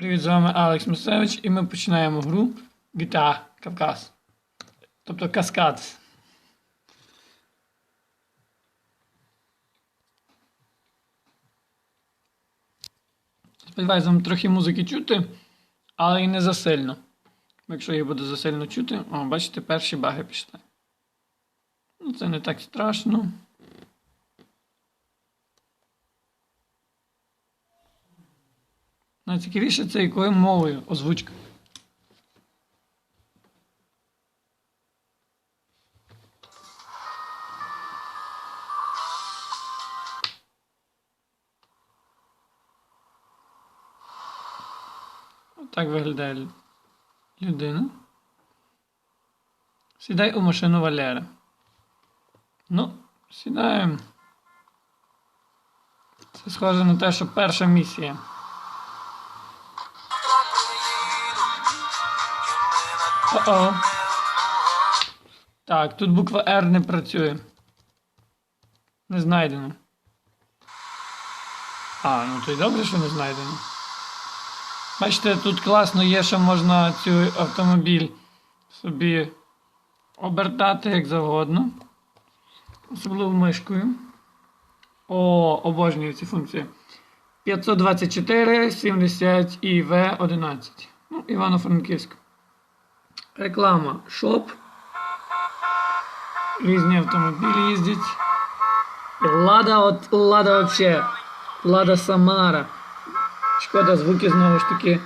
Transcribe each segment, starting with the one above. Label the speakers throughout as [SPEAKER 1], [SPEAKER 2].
[SPEAKER 1] Привіт, з вами Алекс Мусевич, і ми починаємо гру GTA Кавказ. Тобто Каскад. Сподіваюсь, вам трохи музики чути, але і не засильно. Якщо її буде засильно чути, о, бачите, перші баги пішли. Ну, це не так страшно. Найцікавіше це якою мовою озвучка. Так виглядає людина. Сідай у машину Валера. Ну, сідаємо. Це схоже на те, що перша місія. О-о. Так, тут буква R не працює. Не знайдено. А, ну то й добре, що не знайдено. Бачите, тут класно є, що можна цю автомобіль собі обертати як завгодно. Особливо мишкою. О, обожнюю ці функції. 524 70 і В11. Ну, Івано-Франківськ. Реклама. Шоп. Різні автомобілі їздять. Лада, от Лада вообще. Лада Самара. Шкода, звуки знову ж таки.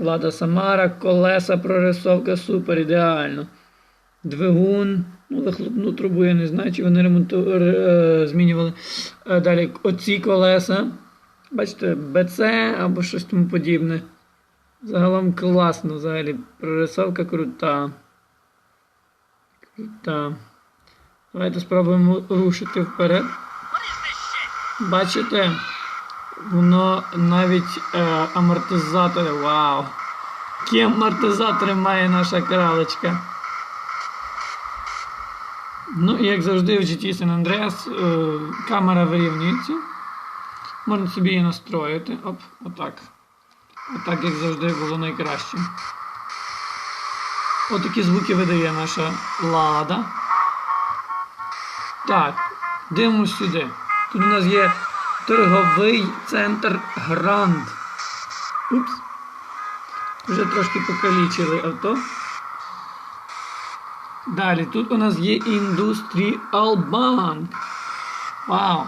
[SPEAKER 1] Лада Самара, колеса, прорисовка, супер, ідеально. Двигун, ну, вихлопну трубу, я не знаю, чи вони ремонту... е, змінювали. Е, Далі оці колеса. Бачите, БЦ або щось тому подібне. Загалом класно, взагалі. Прорисовка крута. Крута. Давайте спробуємо рушити вперед. Бачите? Воно навіть е, амортизатори. Вау! Які амортизатори має наша кралечка. Ну і як завжди в GT San Andreas е, камера вирівнюється. Можна собі її настроїти. Оп, отак. Отак, як завжди, було найкраще. Отакі звуки видає наша лада. Так, дивимось сюди. Тут у нас є торговий центр Гранд. Упс. Вже трошки покалічили авто. Далі, тут у нас є Індустріал Банк. Вау!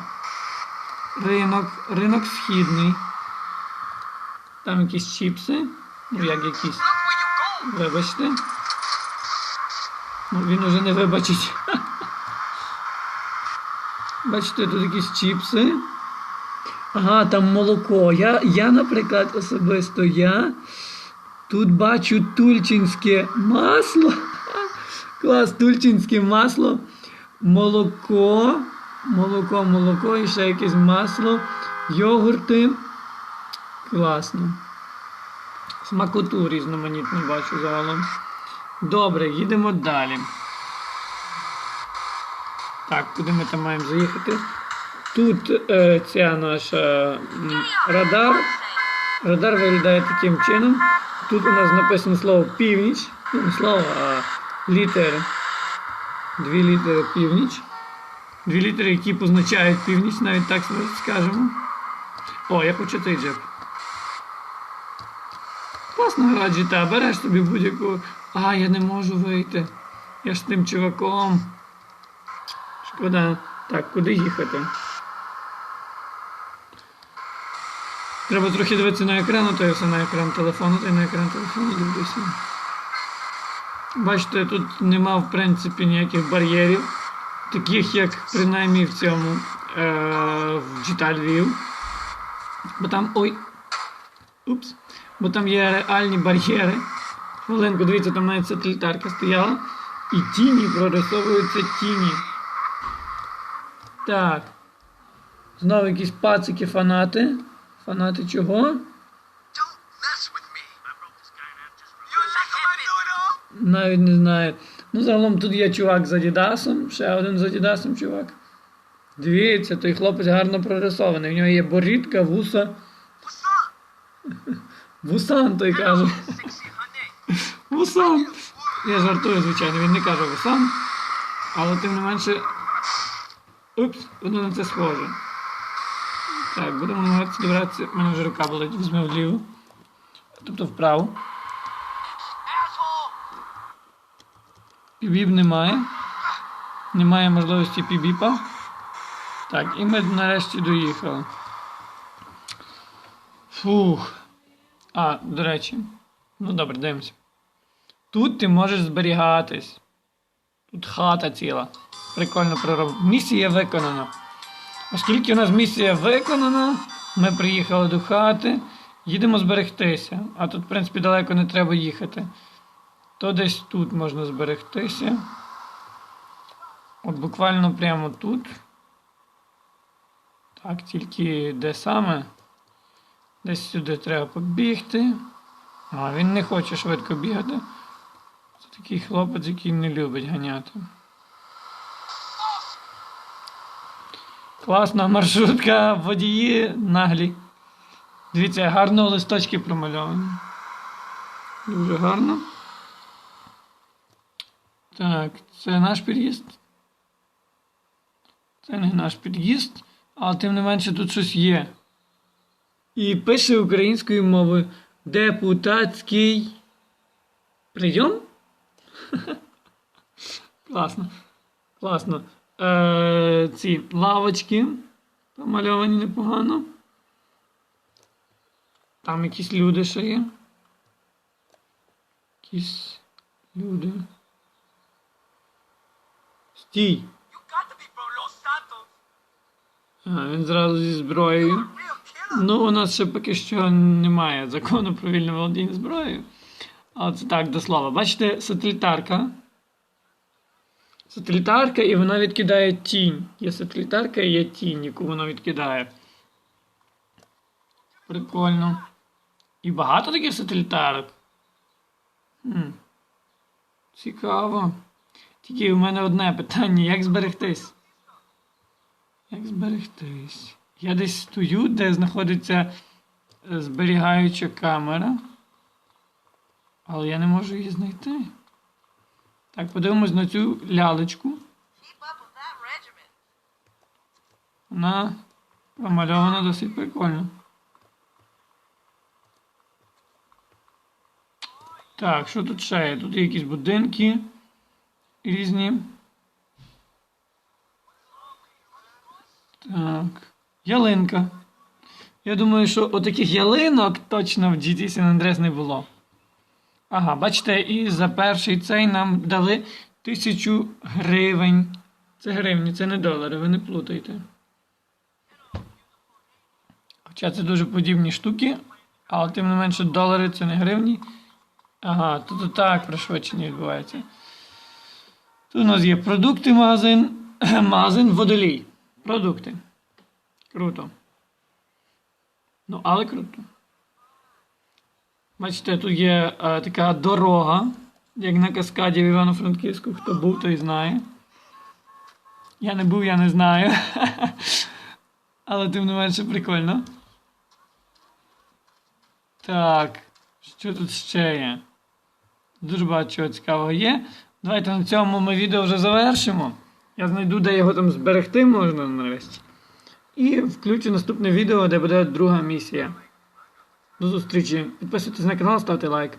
[SPEAKER 1] Ринок, ринок східний. Там якісь чіпси. Ну, як якісь. Вибачте. Ну, він уже не вибачить. Бачите, тут якісь чіпси. Ага, там молоко. Я, я, наприклад, особисто я тут бачу тульчинське масло. Клас, тульчинське масло, молоко, молоко, молоко і ще якесь масло, йогурти. Класно. Смакоту різноманітну бачу загалом. Добре, їдемо далі. Так, куди ми там маємо заїхати? Тут е, ця наша м, радар. Радар виглядає таким чином. Тут у нас написано слово північ. Ну, не слово, а літери. Дві літери північ. Дві літери, які позначають північ, навіть так скажемо. О, я хочу цей джип. Гра GTA, береш собі будь-яку. А, я не можу вийти. Я ж з тим чуваком. Шкода. Так, куди їхати? Треба трохи дивитися на екран, то я все на екран телефону, то й на екран телефону дивлюся. Бачите, тут нема в принципі ніяких бар'єрів, таких як принаймні в цьому е, в GTA Lviv. Бо там. Ой! Упс. Бо там є реальні бар'єри. Хвилинку, дивіться, там навіть сателітарка стояла. І тіні прорисовуються тіні. Так. Знову якісь пацики фанати. Фанати чого? Навіть не знаю. Ну, загалом тут є чувак з Адідасом, ще один з Адідасом чувак. Дивіться, той хлопець гарно прорисований. В нього є борідка, вуса. Вусан той каже. Вусан. Я жартую, звичайно, він не каже Вусан. Але тим не менше. Упс, воно на це схоже. Так, будемо намагатися добратися. У мене вже рука болить, візьми вліву. Тобто вправо. Пібіп немає. Немає можливості пібіпа. Так, і ми нарешті доїхали. Фух. А, до речі. Ну добре, дивимося. Тут ти можеш зберігатись. Тут хата ціла. Прикольно пророблено. Місія виконана. Оскільки у нас місія виконана, ми приїхали до хати, їдемо зберегтися. А тут, в принципі, далеко не треба їхати. То десь тут можна зберегтися. От буквально прямо тут. Так, тільки де саме? Десь сюди треба побігти. А, він не хоче швидко бігати. Це такий хлопець, який не любить ганяти. Класна маршрутка, водії наглі. Дивіться, гарно листочки промальовані. Дуже гарно. Так, це наш під'їзд. Це не наш під'їзд, але тим не менше тут щось є. І пише українською мовою депутатський прийом? Класно. Класно. Е, ці лавочки помальовані непогано. Там якісь люди ще є. Якісь люди. Стій. А, він зразу зі зброєю. Ну, у нас ще поки що немає закону про вільне володіння зброєю. Але це так, до слова. Бачите, сателітарка. Сателітарка, і вона відкидає тінь. Є сателітарка і є тінь, яку вона відкидає. Прикольно. І багато таких сателітарок. Хм. Цікаво. Тільки у мене одне питання: як зберегтись? Як зберегтись? Я десь стою, де знаходиться е, зберігаюча камера. Але я не можу її знайти. Так, подивимось на цю лялечку. Вона промальована досить прикольно. Так, що тут ще є? Тут є якісь будинки різні. Так. Ялинка. Я думаю, що отаких ялинок точно в GT San Andreas не було. Ага, бачите, і за перший цей нам дали тисячу гривень. Це гривні, це не долари, ви не плутайте. Хоча це дуже подібні штуки, але тим не менше долари це не гривні. Ага, тут так пришвидшення відбувається. Тут у нас є продукти магазин, магазин водолій. Продукти. Круто. Ну, але круто. Бачите, тут є е, така дорога, як на каскаді в Івано-Франківську. Хто був, той знає. Я не був, я не знаю. Але тим не менше прикольно. Так, що тут ще є? Дуже багато чого цікавого є. Давайте на цьому ми відео вже завершимо. Я знайду, де його там зберегти можна нарешті. І включу наступне відео, де буде друга місія. До зустрічі. Підписуйтесь на канал, ставте лайк.